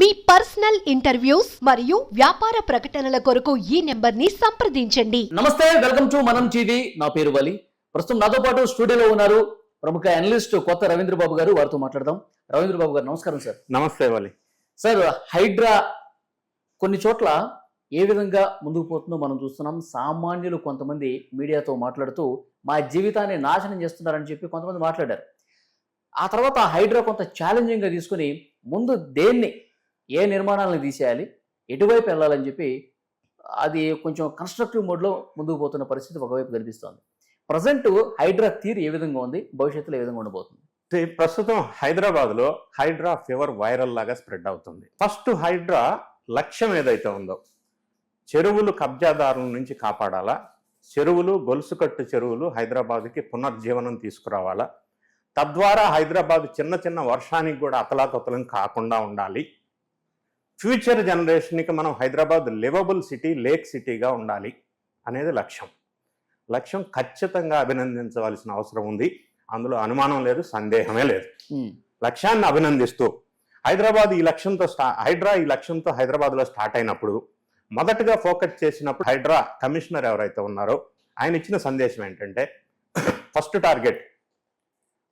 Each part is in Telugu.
మీ పర్సనల్ ఇంటర్వ్యూస్ మరియు వ్యాపార ప్రకటనల కొరకు ఈ నెంబర్ని సంప్రదించండి. నమస్తే వెల్కమ్ టు మనం టీవీ. నా పేరు వలి. ప్రస్తుతం నాతో పాటు స్టూడియోలో ఉన్నారు ప్రముఖ అనలిస్ట్ కొత్త రవీంద్ర బాబు గారు. వారితో మాట్లాడదాం. రవీంద్ర బాబు గారు నమస్కారం సార్. నమస్తే వాలి. సార్ హైడ్రా కొన్ని చోట్ల ఏ విధంగా ముందుకు పోతుందో మనం చూస్తున్నాం. సామాన్యులు కొంతమంది మీడియాతో మాట్లాడుతూ మా జీవితాన్ని నాశనం చేస్తున్నారని చెప్పి కొంతమంది మాట్లాడారు. ఆ తర్వాత ఆ హైడ్రా కొంత ఛాలెంజింగ్గా తీసుకుని ముందు దేన్ని ఏ నిర్మాణాలను తీసేయాలి ఎటువైపు వెళ్ళాలని చెప్పి అది కొంచెం కన్స్ట్రక్టివ్ మోడ్లో ముందుకు పోతున్న పరిస్థితి ఒకవైపు కనిపిస్తోంది. ప్రజెంట్ హైడ్రా తీరు ఏ విధంగా ఉంది భవిష్యత్తులో ఏ విధంగా ఉండబోతుంది? ప్రస్తుతం హైదరాబాద్లో హైడ్రా ఫీవర్ వైరల్ లాగా స్ప్రెడ్ అవుతుంది. ఫస్ట్ హైడ్రా లక్ష్యం ఏదైతే ఉందో చెరువులు కబ్జాదారుల నుంచి కాపాడాలా? చెరువులు గొలుసుకట్టు చెరువులు హైదరాబాద్కి పునర్జీవనం తీసుకురావాలా? తద్వారా హైదరాబాద్ చిన్న చిన్న వర్షానికి కూడా అతలాకుతలం కాకుండా ఉండాలి. ఫ్యూచర్ జనరేషన్కి మనం హైదరాబాద్ లివబుల్ సిటీ లేక్ సిటీగా ఉండాలి అనేది లక్ష్యం. లక్ష్యం ఖచ్చితంగా అభినందించవలసిన అవసరం ఉంది. అందులో అనుమానం లేదు సందేహమే లేదు. లక్ష్యాన్ని అభినందిస్తూ హైదరాబాద్ ఈ లక్ష్యంతో స్టా హైడ్రా ఈ లక్ష్యంతో హైదరాబాద్లో స్టార్ట్ అయినప్పుడు మొదటగా ఫోకస్ చేసినప్పుడు హైడ్రా కమిషనర్ ఎవరైతే ఉన్నారో ఆయన ఇచ్చిన సందేశం ఏంటంటే ఫస్ట్ టార్గెట్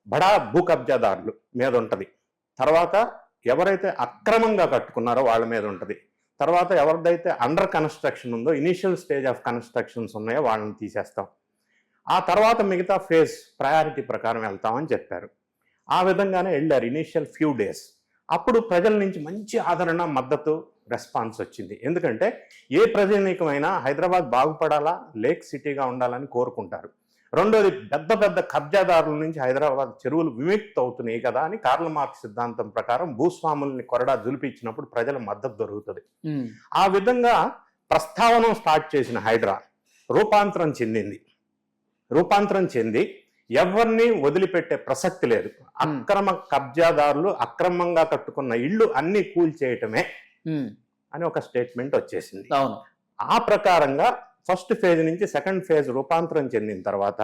బడా భూ కబ్జాదారులు మీద ఉంటుంది. తర్వాత ఎవరైతే అక్రమంగా కట్టుకున్నారో వాళ్ళ మీద ఉంటుంది. తర్వాత ఎవరిదైతే అండర్ కన్స్ట్రక్షన్ ఉందో ఇనీషియల్ స్టేజ్ ఆఫ్ కన్స్ట్రక్షన్స్ ఉన్నాయో వాళ్ళని తీసేస్తాం. ఆ తర్వాత మిగతా ఫేజ్ ప్రయారిటీ ప్రకారం వెళ్తామని చెప్పారు. ఆ విధంగానే వెళ్ళారు ఇనీషియల్ ఫ్యూ డేస్ అప్పుడు ప్రజల నుంచి మంచి ఆదరణ మద్దతు రెస్పాన్స్ వచ్చింది. ఎందుకంటే ఏ ప్రజానీకమైనా హైదరాబాద్ బాగుపడాలా లేక్ సిటీగా ఉండాలని కోరుకుంటారు. రెండోది పెద్ద పెద్ద కబ్జాదారుల నుంచి హైదరాబాద్ చెరువులు విముక్తి అవుతున్నాయి కదా అని కార్ల్ మార్క్స్ సిద్ధాంతం ప్రకారం భూస్వాముల్ని కొరడా జులిపించినప్పుడు ప్రజల మద్దతు దొరుకుతుంది. ఆ విధంగా ప్రస్తావన స్టార్ట్ చేసిన హైడ్రా రూపాంతరం చెందింది. రూపాంతరం చెంది ఎవరిని వదిలిపెట్టే ప్రసక్తి లేదు. అక్రమ కబ్జాదారులు అక్రమంగా కట్టుకున్న ఇళ్ళు అన్ని కూల్చేయటమే అని ఒక స్టేట్మెంట్ వచ్చేసింది. ఆ ప్రకారంగా ఫస్ట్ ఫేజ్ నుంచి సెకండ్ ఫేజ్ రూపాంతరం చెందిన తర్వాత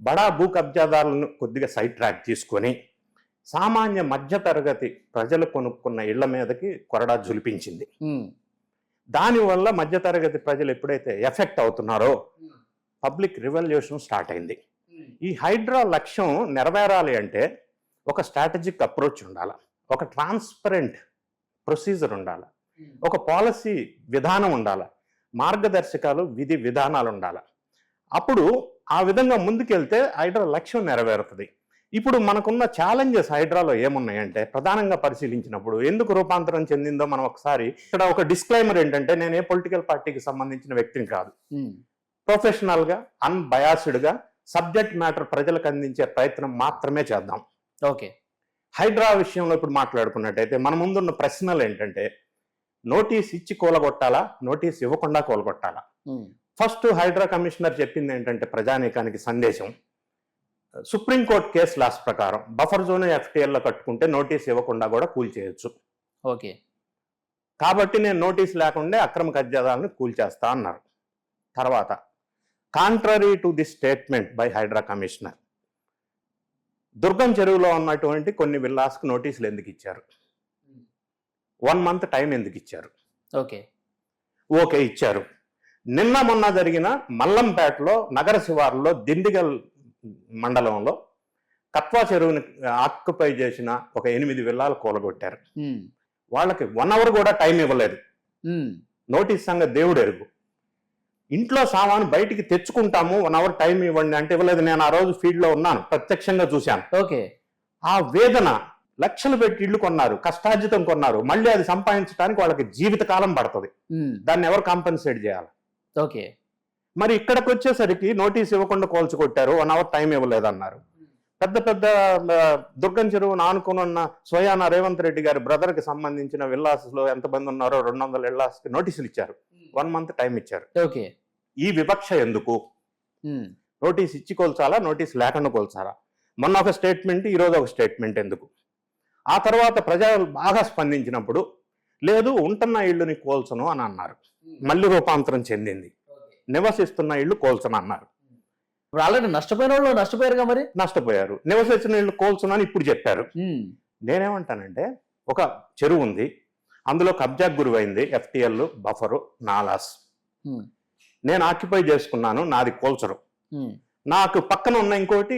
బడా భూ కబ్జాదారులను కొద్దిగా సైడ్ ట్రాక్ తీసుకొని సామాన్య మధ్యతరగతి ప్రజలు కొనుక్కున్న ఇళ్ళ మీదకి కొరడా జులిపించింది దానివల్ల మధ్యతరగతి ప్రజలు ఎప్పుడైతే ఎఫెక్ట్ అవుతున్నారో పబ్లిక్ రివల్యూషన్ స్టార్ట్ అయింది. ఈ హైడ్రా లక్ష్యం నెరవేరాలి అంటే ఒక స్ట్రాటజిక్ అప్రోచ్ ఉండాలి ఒక ట్రాన్స్పరెంట్ ప్రొసీజర్ ఉండాలి ఒక పాలసీ విధానం ఉండాలి. మార్గదర్శకాలు విధి విధానాలు ఉండాలి అప్పుడు ఆ విధంగా ముందుకెళ్తే హైడ్రా లక్ష్యం నెరవేరుతుంది. ఇప్పుడు మనకున్న ఛాలెంజెస్ హైడ్రాలో ఏమున్నాయంటే ప్రధానంగా పరిశీలించినప్పుడు ఎందుకు రూపాంతరం చెందిందో మనం ఒకసారి ఇక్కడ ఒక డిస్క్లైమర్ ఏంటంటే నేను ఏ పొలిటికల్ పార్టీకి సంబంధించిన వ్యక్తిని కాదు. ప్రొఫెషనల్గా అన్బయాస్డ్గా సబ్జెక్ట్ మ్యాటర్ ప్రజలకు అందించే ప్రయత్నం మాత్రమే చేద్దాం. ఓకే. హైడ్రా విషయంలో ఇప్పుడు మాట్లాడుకున్నట్టయితే మన ముందున్న ప్రశ్నలు ఏంటంటే నోటీస్ ఇచ్చి కూలగొట్టాలా? నోటీస్ ఇవ్వకుండా కూలగొట్టాలా? ఫస్ట్ హైడ్రా కమిషనర్ చెప్పింది ఏంటంటే ప్రజానీకానికి సందేశం. సుప్రీంకోర్టు కేసు లాస్ ప్రకారం బఫర్ జోన్ ఎఫ్టీఎల్లో కట్టుకుంటే నోటీస్ ఇవ్వకుండా కూడా కూల్చేయచ్చు ఓకే. కాబట్టి నేను నోటీస్ లేకుండా అక్రమ కబ్జాదాలను కూల్చేస్తా అన్నారు. తర్వాత contrary to the statement by Hydraa commissioner Durgam చెరువులో ఉన్నటువంటి కొన్ని విల్లాస్కు నోటీసులు ఎందుకు ఇచ్చారు? వన్ మంత్ టైం ఎందుకు ఇచ్చారు? ఓకే. ఓకే ఇచ్చారు. నిన్న మొన్న జరిగిన మల్లంపేటలో నగర శివారులో దిండిగల్ మండలంలో కత్వా చెరువుని ఆక్యుపై చేసిన ఒక ఎనిమిది విల్లాలు కూలగొట్టారు. వాళ్ళకి వన్ అవర్ కూడా టైం ఇవ్వలేదు. నోటీస్ సంగతి దేవుడు ఎరుగు. ఇంట్లో సామాను బయటికి తెచ్చుకుంటాము వన్ అవర్ టైం ఇవ్వండి అంటే ఇవ్వలేదు. నేను ఆ రోజు ఫీల్డ్లో ఉన్నాను ప్రత్యక్షంగా చూశాను. ఓకే. ఆ వేదన లక్షలు పెట్టి ఇల్లు కొన్నారు కష్టార్జితం కొన్నారు. మళ్ళీ అది సంపాదించడానికి వాళ్ళకి జీవితకాలం పడుతుంది. దాన్ని ఎవరు కాంపెన్సేట్ చేయాలి? ఓకే మరి ఇక్కడికి వచ్చేసరికి నోటీస్ ఇవ్వకుండా కోల్చి కొట్టారు వన్ అవర్ టైం ఇవ్వలేదన్నారు. పెద్ద పెద్ద దుర్గం చెరువును ఆనుకుని ఉన్న స్వయాన రేవంత్ రెడ్డి గారి బ్రదర్కి సంబంధించిన విల్లాస్లో ఎంతమంది ఉన్నారో రెండు వందల విల్లాస్కి నోటీసులు ఇచ్చారు. వన్ మంత్ టైం ఇచ్చారు. ఓకే ఈ వివక్ష ఎందుకు? నోటీస్ ఇచ్చి కోల్చాలా? నోటీస్ లేకుండా కోల్చాలా? మొన్న ఒక స్టేట్మెంట్ ఈరోజు ఒక స్టేట్మెంట్ ఎందుకు? ఆ తర్వాత ప్రజలు బాగా స్పందించినప్పుడు లేదు ఉంటున్న ఇళ్ళుని కోల్చను అని అన్నారు. మళ్ళీ రూపాంతరం చెందింది. నివసిస్తున్న ఇళ్ళు కోల్చను అన్నారు. ఆల్రెడీ నష్టపోయిన వాళ్ళు నష్టపోయారుగా మరి? నష్టపోయారు. నివసించిన ఇళ్ళు కోల్చను అని ఇప్పుడు చెప్పారు. నేనేమంటానంటే ఒక చెరువు ఉంది. అందులో కబ్జాకు గురివైంది ఎఫ్టిఎల్ బఫరు నాలాస్. ఉమ్, నేను ఆక్యుపై చేసుకున్నాను నాది కోల్చరు. నాకు పక్కన ఉన్న ఇంకోటి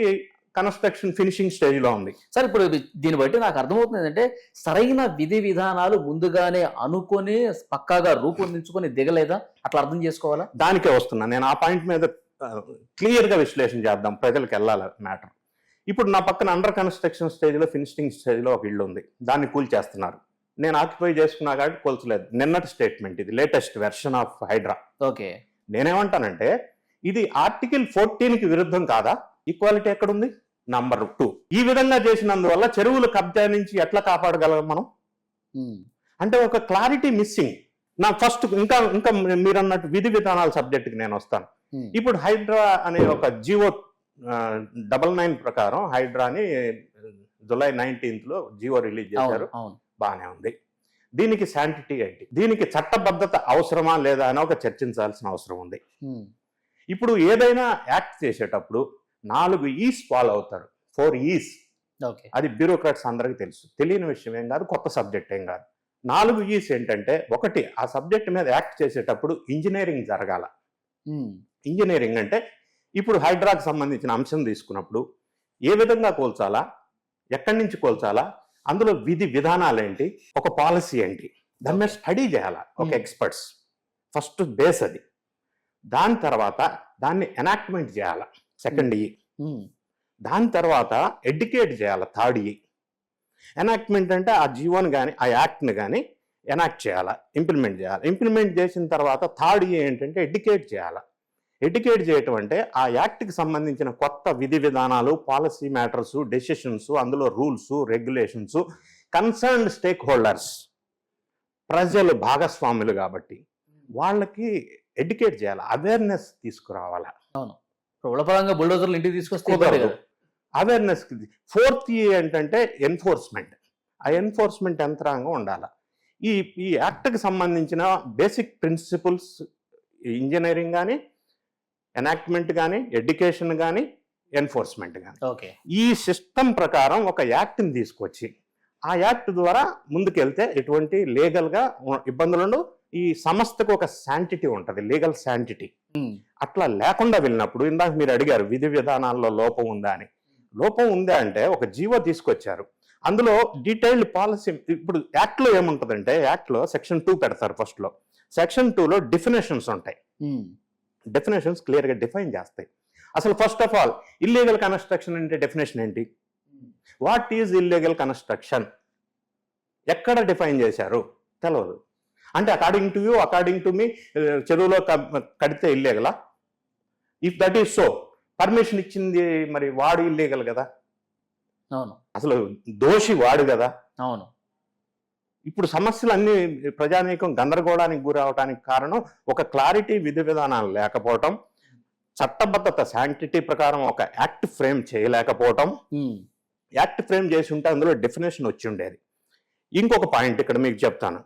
కన్స్ట్రక్షన్ ఫినిషింగ్ స్టేజ్లో ఉంది. సార్ ఇప్పుడు దీన్ని బట్టి నాకు అర్థమవుతుంది ఏంటంటే సరైన విధి విధానాలు ముందుగానే అనుకొని పక్కాగా రూపొందించుకొని దిగలేదా? అట్లా అర్థం చేసుకోవాలా? దానికే వస్తున్నా. నేను ఆ పాయింట్ మీద క్లియర్గా విశ్లేషణ చేద్దాం. ప్రజలకు వెళ్ళాలి మ్యాటర్. ఇప్పుడు నా పక్కన అండర్ కన్స్ట్రక్షన్ స్టేజ్లో ఫినిషింగ్ స్టేజ్లో ఒక ఇల్లు ఉంది. దాన్ని కూల్చేస్తున్నారు నేను ఆక్యుపై చేసుకున్నా కాబట్టి కూల్చలేదు. నిన్నటి స్టేట్మెంట్ ఇది. Latest version of Hydraa. Okay. నేనేమంటానంటే ఇది ఆర్టికల్ ఫోర్టీన్కి విరుద్ధం కాదా? ఈక్వాలిటీ ఎక్కడుంది? Number two. ఈ విధంగా చేసినందువల్ల చెరువుల కబ్జా నుంచి ఎట్లా కాపాడగలం మనం? అంటే ఒక క్లారిటీ మిస్సింగ్ నా ఫస్ట్ ఇంకా ఇంకా మీరు అన్నట్టు విధి విధానాల సబ్జెక్ట్కి నేను వస్తాను. ఇప్పుడు హైడ్రా అనే ఒక జియో డబల్ నైన్ ప్రకారం హైడ్రాని జులై నైన్టీన్త్లో జియో రిలీజ్ చేశారు. బాగానే ఉంది. దీనికి శాంటిటీ ఏంటి? దీనికి చట్టబద్ధత అవసరమా లేదా అని ఒక చర్చించాల్సిన అవసరం ఉంది. ఇప్పుడు ఏదైనా యాక్ట్ చేసేటప్పుడు నాలుగు ఈస్ ఫాలో అవుతారు. Four Es okay. అది బ్యూరోక్రాట్స్ అందరికీ తెలుసు. తెలియని విషయం ఏం కాదు కొత్త సబ్జెక్ట్ ఏం కాదు. నాలుగు ఈస్ ఏంటంటే ఒకటి ఆ సబ్జెక్ట్ మీద యాక్ట్ చేసేటప్పుడు ఇంజనీరింగ్ జరగాల. ఇంజనీరింగ్ అంటే ఇప్పుడు హైడ్రాకి సంబంధించిన అంశం తీసుకున్నప్పుడు ఏ విధంగా కోల్చాలా? ఎక్కడి నుంచి కోల్చాలా? అందులో విధి విధానాలు ఏంటి? ఒక పాలసీ ఏంటి? దాని మీద స్టడీ చేయాలా? ఒక Hmm. ఎక్స్పర్ట్స్ ఫస్ట్ బేస్ అది. దాని తర్వాత దాన్ని ఎనాక్ట్మెంట్ చేయాలా? సెకండ్ ఈ ఉమ్, దాని తర్వాత ఎడ్యుకేట్ చేయాలి థర్డ్ ఈ ఎనాక్ట్మెంట్ అంటే ఆ జీవోని కానీ ఆ యాక్ట్ని కానీ ఎనాక్ట్ చేయాలా ఇంప్లిమెంట్ చేయాలి. ఇంప్లిమెంట్ చేసిన తర్వాత థర్డ్ ఈ ఏంటంటే ఎడ్యుకేట్ చేయాలి. ఎడ్యుకేట్ చేయటం అంటే ఆ యాక్ట్కి సంబంధించిన కొత్త విధి విధానాలు పాలసీ మ్యాటర్స్ డెసిషన్స్ అందులో rules regulations concerned stakeholders ప్రజలు భాగస్వాములు కాబట్టి వాళ్ళకి ఎడ్యుకేట్ చేయాలి అవేర్నెస్ తీసుకురావాలా. ఇప్పుడు ఉడపరంగా బుల్డోజర్లు ఇంటికి తీసుకొస్తే. అవేర్నెస్ ఫోర్త్ ఏంటంటే ఎన్ఫోర్స్మెంట్ ఆ ఎన్ఫోర్స్మెంట్ యంత్రాంగం ఉండాలి. ఈ ఈ యాక్ట్కి సంబంధించిన బేసిక్ ప్రిన్సిపల్స్ ఇంజనీరింగ్ కానీ ఎనాక్ట్మెంట్ కానీ ఎడ్యుకేషన్ కానీ ఎన్ఫోర్స్మెంట్ కానీ ఓకే. ఈ సిస్టమ్ ప్రకారం ఒక యాక్ట్ని తీసుకొచ్చి ఆ యాక్ట్ ద్వారా ముందుకెళ్తే ఎటువంటి లీగల్గా ఇబ్బందులు ఈ సంస్థకు ఒక శాంటిటీ ఉంటుంది లీగల్ శాంటిటీ అట్లా లేకుండా వెళ్ళినప్పుడు ఇందాక మీరు అడిగారు విధి విధానాల్లో లోపం ఉందా అని. లోపం ఉందా అంటే ఒక జీవో తీసుకొచ్చారు. అందులో డీటెయిల్డ్ పాలసీ ఇప్పుడు యాక్ట్లో ఏముంటుందంటే యాక్ట్లో సెక్షన్ టూ పెడతారు ఫస్ట్లో. సెక్షన్ టూలో డెఫినేషన్స్ ఉంటాయి. డెఫినేషన్స్ క్లియర్గా డిఫైన్ చేస్తాయి. అసలు first of all illegal construction అంటే డెఫినేషన్ ఏంటి? What is illegal construction? ఎక్కడ డిఫైన్ చేశారు? తెలియదు అంటే according to you according to మీ చెరువులో కడితే ఇల్లీగలా? If that is so permission ఇచ్చింది మరి వాడు ఇల్లీగల్ కదా? అవును. అసలు దోషి వాడు కదా? అవును. ఇప్పుడు సమస్యలు అన్ని ప్రజానీకం గందరగోళానికి గురవటానికి కారణం ఒక క్లారిటీ విధి విధానాలు లేకపోవటం చట్టబద్ధత శాంటిటీ ప్రకారం ఒక యాక్ట్ ఫ్రేమ్ చేయలేకపోవటం యాక్ట్ ఫ్రేమ్ చేసి ఉంటే అందులో డెఫినేషన్ వచ్చి ఉండేది. ఇంకొక పాయింట్ ఇక్కడ మీకు చెప్తాను.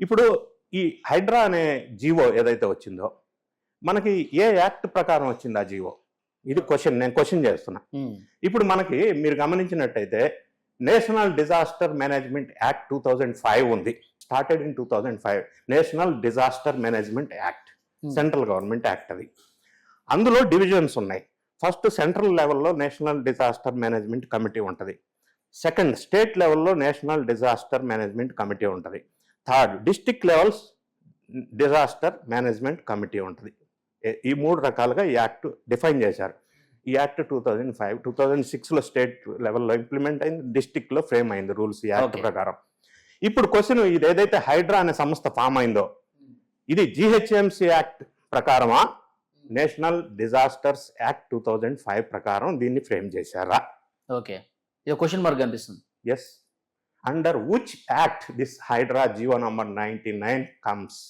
ఇప్పుడు ఈ హైడ్రా అనే జీవో ఏదైతే వచ్చిందో మనకి ఏ యాక్ట్ ప్రకారం వచ్చింది ఆ జీవో? ఇది క్వశ్చన్ నేను క్వశ్చన్ చేస్తున్నా. ఇప్పుడు మనకి మీరు గమనించినట్టయితే national disaster management act two thousand five ఉంది. Started in two thousand five. National disaster management act. Central government act అది. అందులో డివిజన్స్ ఉన్నాయి. ఫస్ట్ సెంట్రల్ లెవెల్లో నేషనల్ డిజాస్టర్ మేనేజ్మెంట్ కమిటీ ఉంటుంది. సెకండ్ స్టేట్ లెవెల్లో నేషనల్ డిజాస్టర్ మేనేజ్మెంట్ కమిటీ ఉంటుంది. Third district levels disaster management committee ఉంటుంది. ఈ మూడు రకాలుగా ఈ యాక్ట్ డిఫైన్ చేశారు. ఈ act two thousand five two thousand సిక్స్లో స్టేట్ లెవెల్లో ఇంప్లిమెంట్ అయింది డిస్టిక్లో ఫ్రేమ్ అయింది రూల్స్ ఈ యాక్ట్. ప్రకారం. ఇప్పుడు క్వశ్చన్ ఇది ఏదైతే హైడ్రా అనే సంస్థ ఫామ్ అయిందో ఇది GHMC act ప్రకారమా? National disasters act two thousand five ప్రకారం దీన్ని ఫ్రేమ్ చేశారా? ఓకే. ఇది క్వశ్చన్ మార్క్ కనిపిస్తుంది. Yes under which act this Hydra GO number ninety nine comes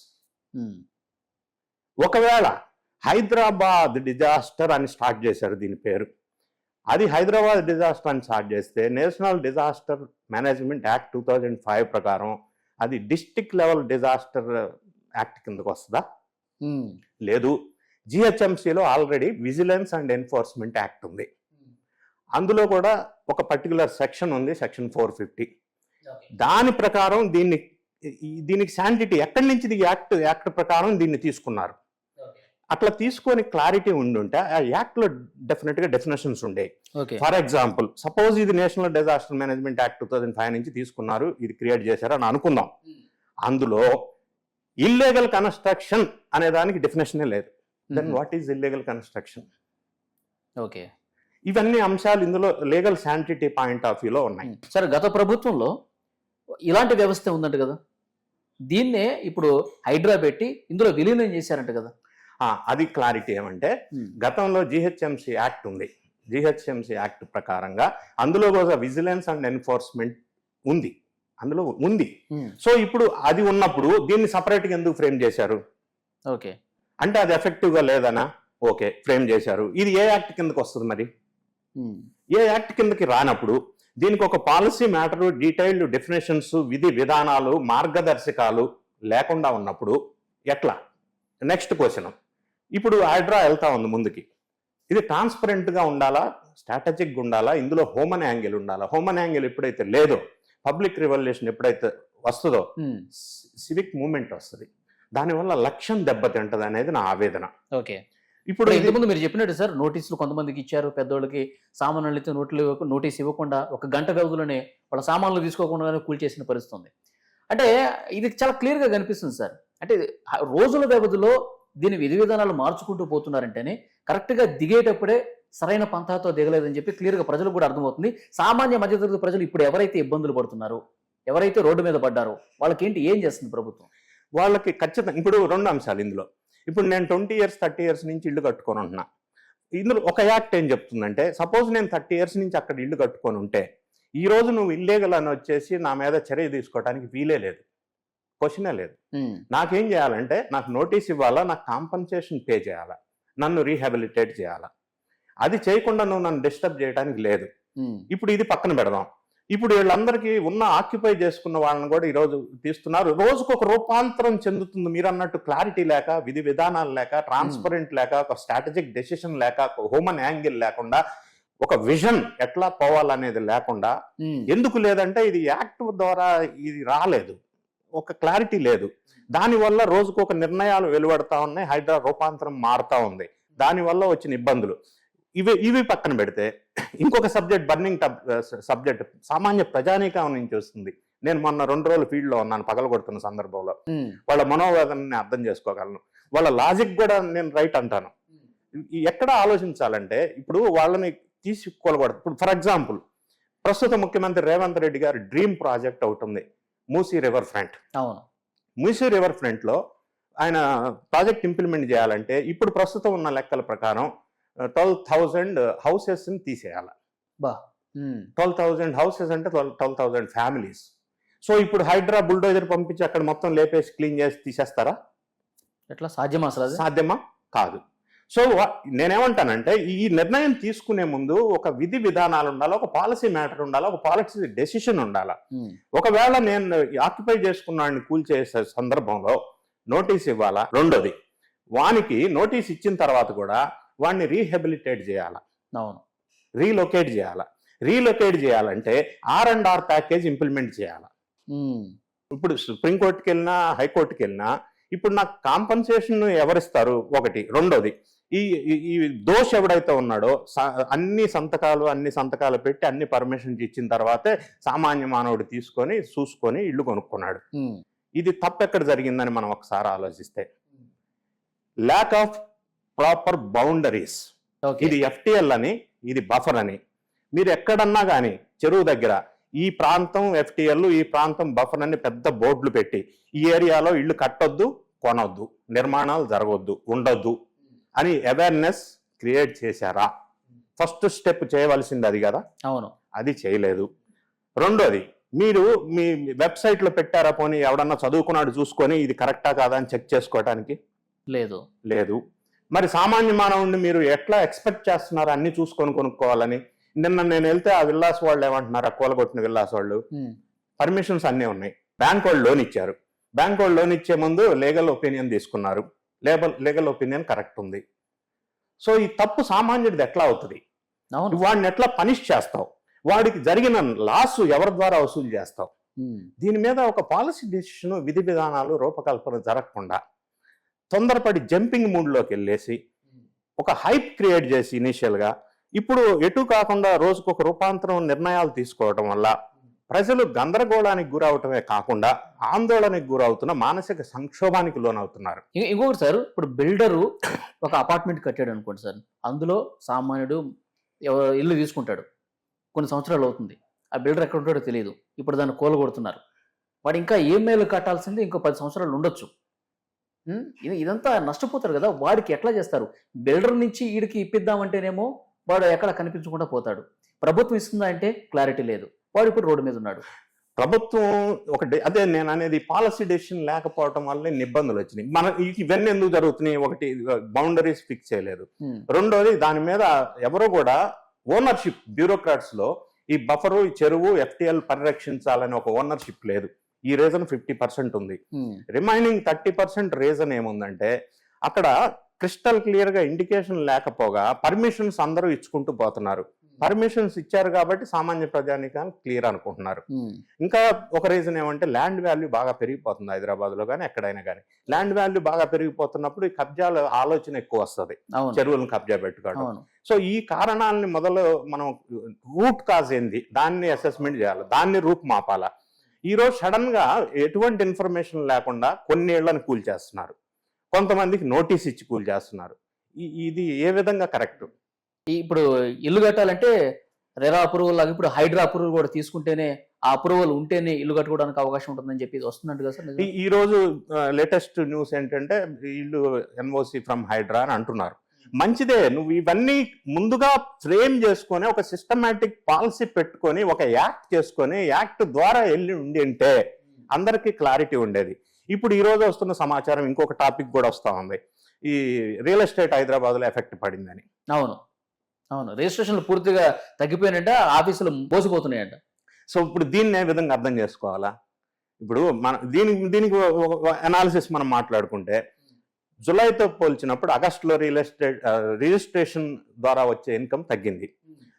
ఒకవేళ హైదరాబాద్ డిజాస్టర్ అని స్టార్ట్ చేశారు దీని పేరు. అది హైదరాబాద్ డిజాస్టర్ అని స్టార్ట్ చేస్తే national disaster management act two thousand five ప్రకారం అది డిస్టిక్ లెవెల్ డిజాస్టర్ యాక్ట్ కిందకు వస్తుందా? లేదు. జిహెచ్ఎంసీలో already vigilance and enforcement act ఉంది. అందులో కూడా ఒక పర్టికులర్ సెక్షన్ ఉంది సెక్షన్ ఫోర్ ఫిఫ్టీ. దాని ప్రకారం దీన్ని దీనికి శాంటిటీ ఎక్కడి నుంచి యాక్ట్ యాక్ట్ ప్రకారం దీన్ని తీసుకున్నారు? అట్లా తీసుకొని క్లారిటీ ఉండుంటే ఆ యాక్ట్లో డెఫినెట్గా డెఫినేషన్స్ ఉండే ఓకే ఫర్ ఎగ్జాంపుల్ సపోజ్ ఇది national disaster management act two thousand five నుంచి తీసుకున్నారు ఇది క్రియేట్ చేశారు అని అనుకుందాం. అందులో ఇల్లీగల్ కన్స్ట్రక్షన్ అనే దానికి డెఫినేషనే లేదు. Then what is illegal construction okay ఇవన్నీ అంశాలు ఇందులో లీగల్ శాంటిటీ పాయింట్ ఆఫ్ వ్యూలో ఉన్నాయి. సరే గత ప్రభుత్వంలో ఇలాంటి వ్యవస్థ ఉందంట కదా. దీన్నే ఇప్పుడు హైడ్రా పెట్టి ఇందులో విలీనం చేశారంట కదా. అది క్లారిటీ ఏమంటే గతంలో జిహెచ్ఎంసి యాక్ట్ ఉంది. జిహెచ్ఎంసి యాక్ట్ ప్రకారంగా అందులో కూడా విజిలెన్స్ అండ్ ఎన్ఫోర్స్మెంట్ ఉంది. అందులో ఉంది. సో ఇప్పుడు అది ఉన్నప్పుడు దీన్ని separate గా ఎందుకు ఫ్రేమ్ చేశారు? ఓకే. అంటే అది effective గా లేదనా? ఓకే ఫ్రేమ్ చేశారు. ఇది ఏ యాక్ట్ కిందకి వస్తుంది మరి? ఏ యాక్ట్ కిందకి రానప్పుడు దీనికి ఒక పాలసీ మ్యాటర్ డీటెయిల్డ్ డెఫినేషన్స్ విధి విధానాలు మార్గదర్శకాలు లేకుండా ఉన్నప్పుడు ఎట్లా? Next question. ఇప్పుడు హైడ్రా వెళ్తా ఉంది ముందుకి. ఇది transparent గా ఉండాలా? స్ట్రాటజిక్గా ఉండాలా? ఇందులో హోమన్ యాంగిల్ ఉండాలా? హోమన్ యాంగిల్ ఎప్పుడైతే లేదో పబ్లిక్ రివల్యూషన్ ఎప్పుడైతే వస్తుందో సివిక్ మూమెంట్ వస్తుంది. దానివల్ల లక్ష్యం దెబ్బతింటది అనేది నా ఆవేదన. ఓకే. ఇప్పుడు ఇంతకుముందు మీరు చెప్పినట్టు సార్ నోటీసులు కొంతమందికి ఇచ్చారు పెద్దోళ్ళకి సామాన్లు అయితే నోట్లు నోటీస్ ఇవ్వకుండా ఒక గంట వ్యవధిలోనే వాళ్ళ సామాన్లు తీసుకోకుండానే కూల్చేసిన పరిస్థితి ఉంది. అంటే ఇది చాలా క్లియర్గా కనిపిస్తుంది సార్. అంటే రోజుల వ్యవధిలో దీని విధి విధానాలు మార్చుకుంటూ పోతున్నారంటేనే కరెక్ట్గా దిగేటప్పుడే సరైన పంథాతో దిగలేదని చెప్పి క్లియర్గా ప్రజలకు కూడా అర్థమవుతుంది. సామాన్య మధ్యతరగతి ప్రజలు ఇప్పుడు ఎవరైతే ఇబ్బందులు పడుతున్నారో ఎవరైతే రోడ్డు మీద పడ్డారో వాళ్ళకి ఏంటి ఏం చేస్తుంది ప్రభుత్వం? వాళ్ళకి ఖచ్చితంగా ఇప్పుడు రెండు అంశాలు ఇందులో. ఇప్పుడు నేను ట్వంటీ ఇయర్స్ థర్టీ ఇయర్స్ నుంచి ఇల్లు కట్టుకొని ఉంటున్నా. ఇందులో ఒక యాక్ట్ ఏం చెప్తుందంటే సపోజ్ నేను థర్టీ ఇయర్స్ నుంచి అక్కడ ఇల్లు కట్టుకొని ఉంటే ఈ రోజు నువ్వు ఇల్లీగల్ అని వచ్చేసి నా మీద చర్య తీసుకోవడానికి వీలే లేదు. క్వశ్చనే లేదు. నాకేం చేయాలంటే నాకు నోటీస్ ఇవ్వాలా నాకు కాంపన్సేషన్ పే చేయాలా నన్ను రీహాబిలిటేట్ చేయాలా. అది చేయకుండా నువ్వు నన్ను డిస్టర్బ్ చేయడానికి లేదు. ఇప్పుడు ఇది పక్కన పెడదాం. ఇప్పుడు వీళ్ళందరికీ ఉన్న ఆక్యుపై చేసుకున్న వాళ్ళని కూడా ఈరోజు తీస్తున్నారు. రోజుకు ఒక రూపాంతరం చెందుతుంది మీరు అన్నట్టు క్లారిటీ లేక విధి విధానాలు లేక ట్రాన్స్పరెంట్ లేక ఒక స్ట్రాటజిక్ డెసిషన్ లేక ఒక హ్యూమన్ యాంగిల్ లేకుండా ఒక విజన్ ఎట్లా పోవాలనేది లేకుండా ఎందుకు లేదంటే ఇది యాక్ట్ ద్వారా ఇది రాలేదు. ఒక క్లారిటీ లేదు. దానివల్ల రోజుకు ఒక నిర్ణయాలు వెలువడతా ఉన్నాయి హైడ్రా రూపాంతరం మారుతా ఉంది. దానివల్ల వచ్చిన ఇబ్బందులు. ఇవి ఇవి పక్కన పెడితే ఇంకొక సబ్జెక్ట్ బర్నింగ్ సబ్జెక్ట్ సామాన్య ప్రజానీకం నుంచి వస్తుంది నేను మొన్న రెండు రోజులు ఫీల్డ్లో ఉన్నాను పగలగొడుతున్న సందర్భంలో. వాళ్ళ మనోవేదనని అర్థం చేసుకోగలను. వాళ్ళ లాజిక్ కూడా నేను రైట్ అంటాను. ఎక్కడ ఆలోచించాలంటే ఇప్పుడు వాళ్ళని తీసుకోకూడదు ఇప్పుడు ఫర్ ఎగ్జాంపుల్ ప్రస్తుత ముఖ్యమంత్రి రేవంత్ రెడ్డి గారి డ్రీమ్ ప్రాజెక్ట్ ఉంది. Musi river front. అవును. మూసీ రివర్ ఫ్రంట్లో ఆయన ప్రాజెక్ట్ ఇంప్లిమెంట్ చేయాలంటే ఇప్పుడు ప్రస్తుతం ఉన్న లెక్కల ప్రకారం ట్వెల్వ్ థౌజండ్ హౌసెస్ తీసేయాలి. బా ట్వెల్వ్ థౌజండ్ హౌసెస్ అంటే twelve twelve thousand families. So ఇప్పుడు హైడ్రా బుల్డోజర్ పంపించి అక్కడ మొత్తం లేపేసి క్లీన్ చేసి తీసేస్తారా? ఎట్లా? సాధ్యమా అసలు సాధ్యమా? కాదు. సో నేనేమంటానంటే ఈ నిర్ణయం తీసుకునే ముందు ఒక విధి విధానాలు ఉండాలి ఒక పాలసీ మ్యాటర్ ఉండాలి ఒక పాలసీ డెసిషన్ ఉండాలి. ఒకవేళ నేను ఆక్యుపై చేసుకున్నాడిని కూల్చేసే సందర్భంలో నోటీస్ ఇవ్వాలా? రెండోది వానికి నోటీస్ ఇచ్చిన తర్వాత కూడా వాడిని రీహెబిలిటేట్ చేయాలా? అవును. రీలొకేట్ చేయాలా? రీలొకేట్ చేయాలంటే R and R package implement చేయాలా? ఇప్పుడు సుప్రీంకోర్టుకి వెళ్ళినా హైకోర్టుకి వెళ్ళినా ఇప్పుడు నాకు కాంపన్సేషన్ ఎవరిస్తారు? ఒకటి. రెండోది ఈ ఈ- దోష్ ఎవడైతే ఉన్నాడో అన్ని సంతకాలు అన్ని సంతకాలు పెట్టి అన్ని పర్మిషన్స్ ఇచ్చిన తర్వాతే సామాన్య మానవుడు తీసుకొని చూసుకొని ఇల్లు కొనుక్కున్నాడు. ఇది తప్పెక్కడ జరిగిందని మనం ఒకసారి ఆలోచిస్తే. ల్యాక్ ఆఫ్ ప్రాపర్ బౌండరీస్ ఇది ఎఫ్టిఎల్ అని ఇది బఫర్ అని. మీరు ఎక్కడన్నా కానీ చెరువు దగ్గర ఈ ప్రాంతం ఎఫ్టిఎల్ ఈ ప్రాంతం బఫర్ అని పెద్ద బోర్డులు పెట్టి ఈ ఏరియాలో ఇల్లు కట్టొద్దు కొనొద్దు. నిర్మాణాలు జరగొద్దు ఉండొద్దు. అని అవేర్నెస్ క్రియేట్ చేశారా? ఫస్ట్ స్టెప్ చేయవలసింది అది కదా? అవును. అది చేయలేదు. రెండోది మీరు మీ వెబ్సైట్లో పెట్టారా పోనీ? ఎవడన్నా చదువుకున్నాడు చూసుకొని ఇది కరెక్టా కాదా అని చెక్ చేసుకోవడానికి లేదు. లేదు. మరి సామాన్య మానవుడిని మీరు ఎట్లా ఎక్స్పెక్ట్ చేస్తున్నారు? అన్ని చూసుకొని కొనుక్కోవాలని? నిన్న నేను వెళ్తే ఆ విల్లాస్ వాళ్ళు ఏమంటున్నారు? ఆ కూలగొట్టిన విల్లాస్ వాళ్ళు. పర్మిషన్స్ అన్నీ ఉన్నాయి. బ్యాంక్ వాళ్ళు లోన్ ఇచ్చారు. బ్యాంక్ వాళ్ళు లోన్ ఇచ్చే ముందు లీగల్ ఒపీనియన్ తీసుకున్నారు. లేబల్ లీగల్ ఒపీనియన్ కరెక్ట్ ఉంది. సో ఈ తప్పు సామాన్యుడిది ఎట్లా అవుతుంది? వాడిని ఎట్లా పనిష్ చేస్తావు? వాడికి జరిగిన లాస్ ఎవరి ద్వారా వసూలు చేస్తావు? దీని మీద ఒక పాలసీ డెసిషన్ విధి విధానాలు రూపకల్పన జరగకుండా తొందరపడి జంపింగ్ మూడ్లోకి వెళ్ళేసి ఒక హైప్ క్రియేట్ చేసి ఇనీషియల్గా ఇప్పుడు ఎటు కాకుండా రోజుకు ఒక రూపాంతరం నిర్ణయాలు తీసుకోవటం వల్ల ప్రజలు గందరగోళానికి గురవటమే కాకుండా ఆందోళనకు గురవుతున్న మానసిక సంక్షోభానికి లోనవుతున్నారు. ఇంకొకటి సార్ ఇప్పుడు బిల్డరు ఒక అపార్ట్మెంట్ కట్టాడు అనుకోండి సార్. అందులో సామాన్యుడు ఇల్లు తీసుకుంటాడు. కొన్ని సంవత్సరాలు అవుతుంది. ఆ బిల్డర్ ఎక్కడ ఉంటాడో తెలియదు. ఇప్పుడు దాన్ని కూలగొడుతున్నారు. వాడు ఇంకా ఏ మేలు కట్టాల్సింది ఇంకో పది సంవత్సరాలు ఉండొచ్చు. ఇదంతా నష్టపోతారు కదా. వాడికి ఎట్లా చేస్తారు? బిల్డర్ నుంచి వీడికి ఇప్పిద్దామంటేనేమో వాడు ఎక్కడ కనిపించకుండా పోతాడు. ప్రభుత్వం ఇస్తుందా అంటే క్లారిటీ లేదు. వాడు ఇప్పుడు రోడ్డు మీద ఉన్నాడు. ప్రభుత్వం ఒక అదే నేను అనేది పాలసీ డెసిషన్ లేకపోవటం వల్ల ఇన్ని ఇబ్బందులు వచ్చినాయి. మన ఇవన్నీ ఎందుకు జరుగుతున్నాయి? ఒకటి బౌండరీస్ ఫిక్స్ చేయలేదు. ఉం. రెండోది దాని మీద ఎవరో కూడా ఓనర్షిప్ బ్యూరోక్రాట్స్లో ఈ బఫరు ఈ చెరువు ఎఫ్టిఎల్ పరిరక్షించాలని ఒక ఓనర్షిప్ లేదు. ఈ రీజన్ ఫిఫ్టీ పర్సెంట్ ఉంది. రిమైనింగ్ థర్టీ పర్సెంట్ రీజన్ ఏముందంటే అక్కడ క్రిస్టల్ క్లియర్గా ఇండికేషన్ లేకపోగా పర్మిషన్స్ అందరూ ఇచ్చుకుంటూ పోతున్నారు. పర్మిషన్స్ ఇచ్చారు కాబట్టి సామాన్య ప్రజానికానికి క్లియర్ అనుకుంటున్నారు. ఉం. ఇంకా ఒక రీజన్ ఏమంటే ల్యాండ్ వాల్యూ బాగా పెరిగిపోతుంది హైదరాబాద్లో కానీ ఎక్కడైనా కానీ ల్యాండ్ వాల్యూ బాగా పెరిగిపోతున్నప్పుడు ఈ కబ్జాల ఆలోచన ఎక్కువ వస్తుంది. చెరువులను కబ్జా పెట్టుకోవడం సో ఈ కారణాలని మొదలు మనం రూట్ కాజ్ ఏంది? దాన్ని అసెస్మెంట్ చేయాలి. దాన్ని రూప్ మాపాలా? ఈ రోజు సడన్గా ఎటువంటి ఇన్ఫర్మేషన్ లేకుండా కొన్ని ఏళ్ళను కూల్ చేస్తున్నారు కొంతమందికి నోటీస్ ఇచ్చి కూల్ చేస్తున్నారు ఇది ఏ విధంగా కరెక్ట్? ఇప్పుడు ఇల్లు కట్టాలంటే రెరా అప్రూవల్ లాగా ఇప్పుడు హైడ్రా అప్రూవల్ కూడా తీసుకుంటేనే ఆ అప్రూవల్ ఉంటేనే ఇల్లు కట్టుకోవడానికి అవకాశం ఉంటుందని చెప్పి వస్తున్నట్టు కదా సార్? ఈ రోజు లేటెస్ట్ న్యూస్ ఏంటంటే వీళ్ళు ఎన్ఓసి ఫ్రమ్ హైడ్రా అని అంటున్నారు. మంచిదే నువ్వు ఇవన్నీ ముందుగా ఫ్రేమ్ చేసుకొని ఒక సిస్టమేటిక్ పాలసీ పెట్టుకొని ఒక యాక్ట్ చేసుకొని యాక్ట్ ద్వారా వెళ్ళి ఉండి ఉంటే అందరికీ క్లారిటీ ఉండేది. ఇప్పుడు ఈ రోజు వస్తున్న సమాచారం ఇంకొక టాపిక్ కూడా వస్తా ఉంది. ఈ రియల్ ఎస్టేట్ హైదరాబాద్లో ఎఫెక్ట్ పడిందని. అవును. అవును. రిజిస్ట్రేషన్లు పూర్తిగా తగ్గిపోయినట్ట ఆఫీసులు మోసిపోతున్నాయంట. సో ఇప్పుడు దీన్ని ఏ విధంగా అర్థం చేసుకోవాలా? ఇప్పుడు మన దీనికి దీనికి అనాలిసిస్ మనం మాట్లాడుకుంటే జులైతో పోల్చినప్పుడు ఆగస్టులో రియల్ ఎస్టేట్ రిజిస్ట్రేషన్ ద్వారా వచ్చే ఇన్కమ్ తగ్గింది.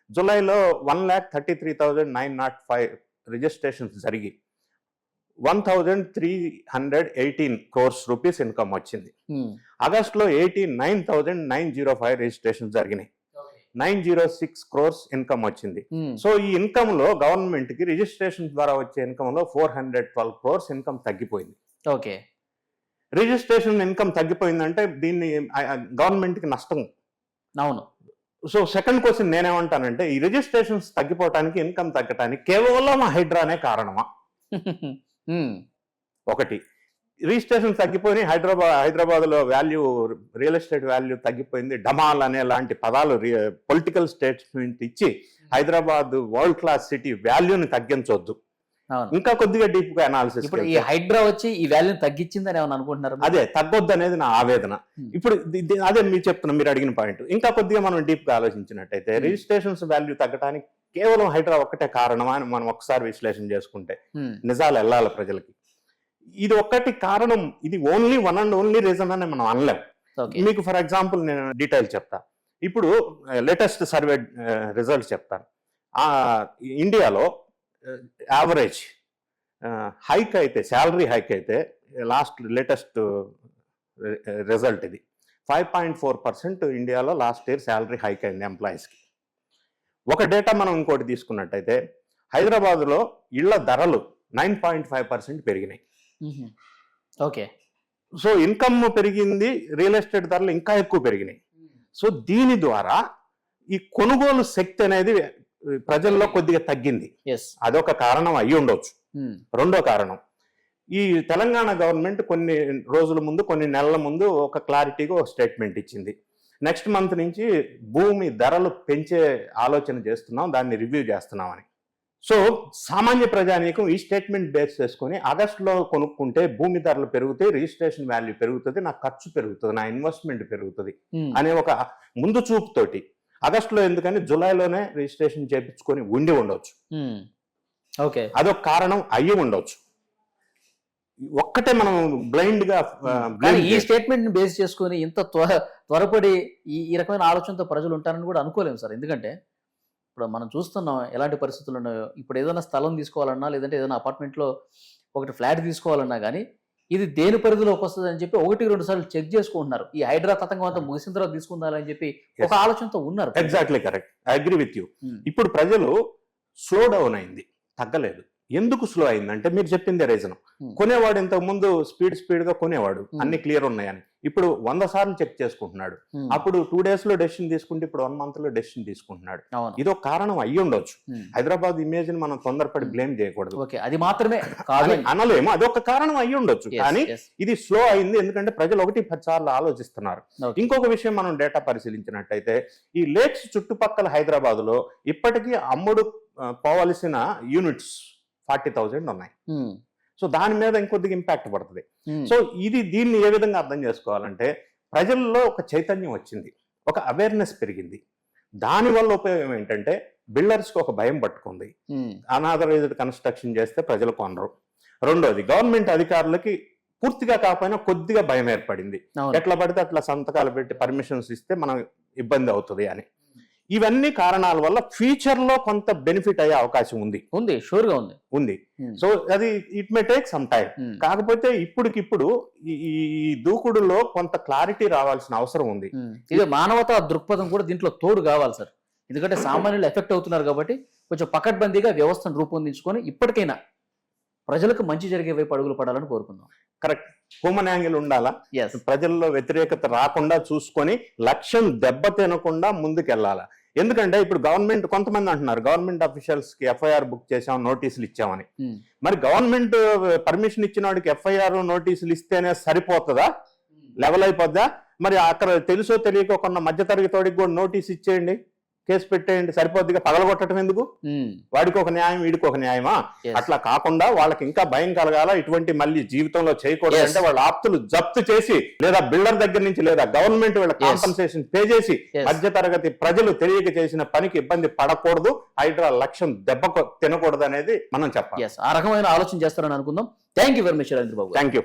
జులైలో one lakh thirty three thousand nine naught five registrations జరిగి one thousand three hundred eighteen crores rupees income వచ్చింది. ఆగస్టులో eighty nine thousand nine zero five registration జరిగినాయి. Nine zero six crores income వచ్చింది. ఉమ్. సో ఈ ఇన్కమ్లో గవర్నమెంట్కి రిజిస్ట్రేషన్ ద్వారా వచ్చే ఇన్కమ్లో four hundred twelve crores income తగ్గిపోయింది. ఓకే. రిజిస్ట్రేషన్ ఇన్కమ్ తగ్గిపోయిందంటే దీన్ని గవర్నమెంట్కి నష్టం. అవును. సో సెకండ్ క్వశ్చన్ నేనేమంటానంటే ఈ రిజిస్ట్రేషన్స్ తగ్గిపోవటానికి ఇన్కమ్ తగ్గటానికి కేవలం హైడ్రానే కారణమా? ఉమ్. ఒకటి. రిజిస్ట్రేషన్ తగ్గిపోయి హైదరాబాద్ హైదరాబాద్లో వాల్యూ రియల్ ఎస్టేట్ వాల్యూ తగ్గిపోయింది. డమాల్ అనే లాంటి పదాలు పొలిటికల్ స్టేట్మెంట్ ఇచ్చి హైదరాబాద్ వరల్డ్ క్లాస్ సిటీ వాల్యూని తగ్గించవద్దు ఇంకా కొద్దిగా డీప్గా అనాలిసిస్ ఇప్పుడు ఈ హైడ్రా వచ్చి ఈ వాల్యూని తగ్గించిందని ఏమన్నా అనుకుంటున్నారు అదే తగ్గొద్దు అనేది నా ఆవేదన. ఇప్పుడు అదే మీరు చెప్తున్నా మీరు అడిగిన పాయింట్ ఇంకా కొద్దిగా మనం డీప్గా ఆలోచించినట్టయితే. రిజిస్ట్రేషన్స్ వాల్యూ తగ్గడానికి కేవలం హైడ్రా ఒక్కటే కారణమా అని మనం ఒకసారి విశ్లేషణ చేసుకుంటే. నిజాలు వెళ్ళాలి ప్రజలకి. ఇది ఒక్కటి కారణం ఇది only one and only reason అని మనం అనలేం. మీకు ఫర్ ఎగ్జాంపుల్ నేను డీటెయిల్ చెప్తా. ఇప్పుడు లేటెస్ట్ సర్వే రిజల్ట్స్ చెప్తాను ఆ, ఇండియాలో యావరేజ్ హైక్ అయితే శాలరీ హైక్ అయితే లాస్ట్ లేటెస్ట్ రిజల్ట్ ఇది. ఫైవ్ పాయింట్ ఫోర్ పర్సెంట్ ఇండియాలో లాస్ట్ ఇయర్ శాలరీ హైక్ అయింది ఎంప్లాయీస్కి ఒక డేటా మనం ఇంకోటి తీసుకున్నట్టయితే హైదరాబాద్లో ఇళ్ళ ధరలు నైన్ పాయింట్ ఫైవ్ పర్సెంట్ పెరిగినాయి. ఓకే. సో ఇన్కమ్ పెరిగింది రియల్ ఎస్టేట్ ధరలు ఇంకా ఎక్కువ పెరిగినాయి. సో దీని ద్వారా ఈ కొనుగోలు శక్తి అనేది ప్రజల్లో కొద్దిగా తగ్గింది. అదొక కారణం అయ్యి ఉండొచ్చు. రెండో కారణం ఈ తెలంగాణ గవర్నమెంట్ కొన్ని రోజుల ముందు కొన్ని నెలల ముందు ఒక క్లారిటీగా ఒక స్టేట్మెంట్ ఇచ్చింది. నెక్స్ట్ మంత్ నుంచి భూమి ధరలు పెంచే ఆలోచన చేస్తున్నాం దాన్ని రివ్యూ చేస్తున్నామని. సో సామాన్య ప్రజానీకం ఈ స్టేట్మెంట్ బేస్ చేసుకొని ఆగస్టులో కొనుక్కుంటే భూమి ధరలు పెరుగుతాయి రిజిస్ట్రేషన్ వాల్యూ పెరుగుతుంది నా ఖర్చు పెరుగుతుంది నా ఇన్వెస్ట్మెంట్ పెరుగుతుంది అనే ఒక ముందు చూపుతోటి ఆగస్టులో ఎందుకని జూలైలోనే రిజిస్ట్రేషన్ చేయించుకొని ఉండి ఉండొచ్చు. ఓకే. అదొక కారణం అయ్యి ఉండొచ్చు. ఒక్కటే మనం బ్లైండ్గా ఈ. స్టేట్మెంట్ని బేస్ చేసుకొని ఇంత త్వర త్వరపడి ఈ ఈ రకమైన ఆలోచనతో ప్రజలు ఉంటారని కూడా అనుకోలేము సార్. ఎందుకంటే ఇప్పుడు మనం చూస్తున్నాం ఎలాంటి పరిస్థితులు ఉన్నాయో. ఇప్పుడు ఏదైనా స్థలం తీసుకోవాలన్నా లేదంటే ఏదైనా అపార్ట్మెంట్లో ఒకటి ఫ్లాట్ తీసుకోవాలన్నా కానీ ఇది దేని పరిధిలోకి వస్తుంది అని చెప్పి ఒకటి రెండు సార్లు చెక్ చేసుకుంటున్నారు. ఈ హైడ్రా తతంగం అంతా ముగిసిన తర్వాత తీసుకుందాలని చెప్పి ఒక. ఆలోచనతో ఉన్నారు exactly correct I agree with you. ఇప్పుడు ప్రజలు స్లో డౌన్ అయింది. తగ్గలేదు. ఎందుకు స్లో అయిందంటే మీరు చెప్పిందే రీజన్ Hmm. కొనేవాడు ఇంతకు ముందు స్పీడ్ స్పీడ్గా కొనేవాడు. Hmm. అన్ని క్లియర్ ఉన్నాయని. ఇప్పుడు వంద సార్లు చెక్ చేసుకుంటున్నాడు. అప్పుడు టూ డేస్లో డెసిషన్ తీసుకుంటే ఇప్పుడు వన్ మంత్లో డెసిషన్ తీసుకుంటున్నాడు. ఇది ఒక కారణం అయ్యి ఉండొచ్చు. హైదరాబాద్ ఇమేజ్ని మనం తొందరపడి. బ్లేమ్ చేయకూడదు. ఓకే. అది మాత్రమే అనలేము. అది ఒక కారణం అయ్యి ఉండొచ్చు. కానీ. ఇది స్లో అయింది ఎందుకంటే ప్రజలు ఒకటి పది సార్లు ఆలోచిస్తున్నారు. ఇంకొక విషయం మనం డేటా పరిశీలించినట్టయితే ఈ లేక్స్ చుట్టుపక్కల హైదరాబాద్లో ఇప్పటికీ అమ్ముడు పోవలసిన యూనిట్స్ ఫార్టీ థౌజండ్ ఉన్నాయి. సో దాని మీద ఇంకొద్దిగా ఇంపాక్ట్ పడుతుంది. ఉమ్, సో ఇది దీన్ని ఏ విధంగా అర్థం చేసుకోవాలంటే ప్రజల్లో ఒక చైతన్యం వచ్చింది ఒక అవేర్నెస్ పెరిగింది. దానివల్ల ఉపయోగం ఏంటంటే బిల్డర్స్కి ఒక భయం పట్టుకుంది. అనాథరైజ్డ్ కన్స్ట్రక్షన్ చేస్తే ప్రజలు కొనరు రెండోది గవర్నమెంట్ అధికారులకి పూర్తిగా కాకపోయినా కొద్దిగా భయం ఏర్పడింది. ఎట్లా పడితే అట్లా సంతకాలు పెట్టి పర్మిషన్స్ ఇస్తే మనం ఇబ్బంది అవుతుంది అని. ఇవన్నీ కారణాల వల్ల ఫ్యూచర్లో కొంత బెనిఫిట్ అయ్యే అవకాశం ఉంది. ఉంది షూర్గా ఉంది. ఉంది సో అది it may take some time కాకపోతే ఇప్పటికిప్పుడు ఈ దూకుడులో కొంత క్లారిటీ రావాల్సిన అవసరం ఉంది. ఉమ్. ఇది మానవతా దృక్పథం కూడా దీంట్లో తోడు కావాలి సార్. ఎందుకంటే సామాన్యులు ఎఫెక్ట్ అవుతున్నారు కాబట్టి కొంచెం పకడ్బందీగా వ్యవస్థను రూపొందించుకొని ఇప్పటికైనా ప్రజలకు మంచి జరిగే వైపు అడుగులు పడాలని కోరుకుందాం. కరెక్ట్ హ్యూమన్ యాంగిల్ ఉండాలా? ప్రజల్లో వ్యతిరేకత రాకుండా చూసుకొని లక్ష్యం దెబ్బ తినకుండా ముందుకెళ్ళాలా? ఎందుకంటే ఇప్పుడు గవర్నమెంట్ కొంతమంది అంటున్నారు గవర్నమెంట్ అఫీషియల్స్కి ఎఫ్ఐఆర్ బుక్ చేసాం నోటీసులు ఇచ్చామని. మరి గవర్నమెంట్ పర్మిషన్ ఇచ్చిన వాడికి ఎఫ్ఐఆర్ నోటీసులు ఇస్తేనే సరిపోతుందా? లెవెల్ అయిపోద్దా? మరి అక్కడ తెలుసో తెలియక కొన్న మధ్యతరగతి కూడా నోటీస్ ఇచ్చేయండి. కేసు పెట్టేయండి సరిపోద్దిగా పగలగొట్టడం ఎందుకు? వాడికి ఒక న్యాయం వీడికి ఒక న్యాయమా? అట్లా కాకుండా వాళ్ళకి ఇంకా భయం కలగాల ఇటువంటి మళ్ళీ జీవితంలో చేయకూడదు. అంటే వాళ్ళ ఆప్తులు జప్తు చేసి లేదా బిల్డర్ దగ్గర నుంచి లేదా గవర్నమెంట్ వీళ్ళ. కాంపన్సేషన్ పే చేసి Yes. మధ్య తరగతి ప్రజలు తెలియక చేసిన పనికి ఇబ్బంది పడకూడదు హైడ్రా లక్ష్యం దెబ్బ తినకూడదు అనేది మనం చెప్పాలి. ఆ రకమైన ఆలోచన చేస్తారని అనుకుందాం. Thank you very much Ravindra Babu thank you